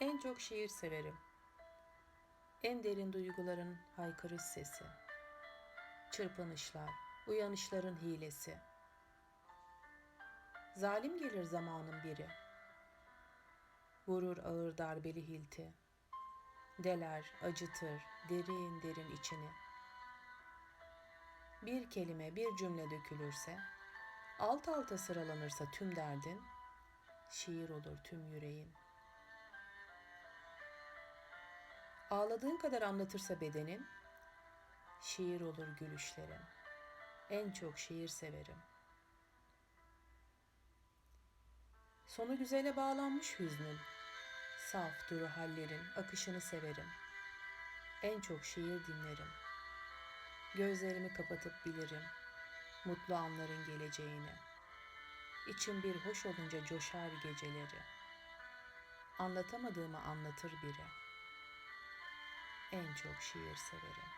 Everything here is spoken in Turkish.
En çok şiir severim. En derin duyguların haykırış sesi. Çırpınışlar, uyanışların hilesi. Zalim gelir zamanın biri. Vurur ağır darbeli hilti. Deler, acıtır derin derin içini. Bir kelime, bir cümle dökülürse, alt alta sıralanırsa tüm derdin, şiir olur tüm yüreğin. Ağladığın kadar anlatırsa bedenin, şiir olur gülüşlerin. En çok şiir severim. Sonu güzele bağlanmış hüznün. Saf duru hallerin akışını severim. En çok şiir dinlerim. Gözlerimi kapatıp bilirim mutlu anların geleceğini. İçim bir hoş olunca coşar geceleri. Anlatamadığımı anlatır biri. En çok şiir severim.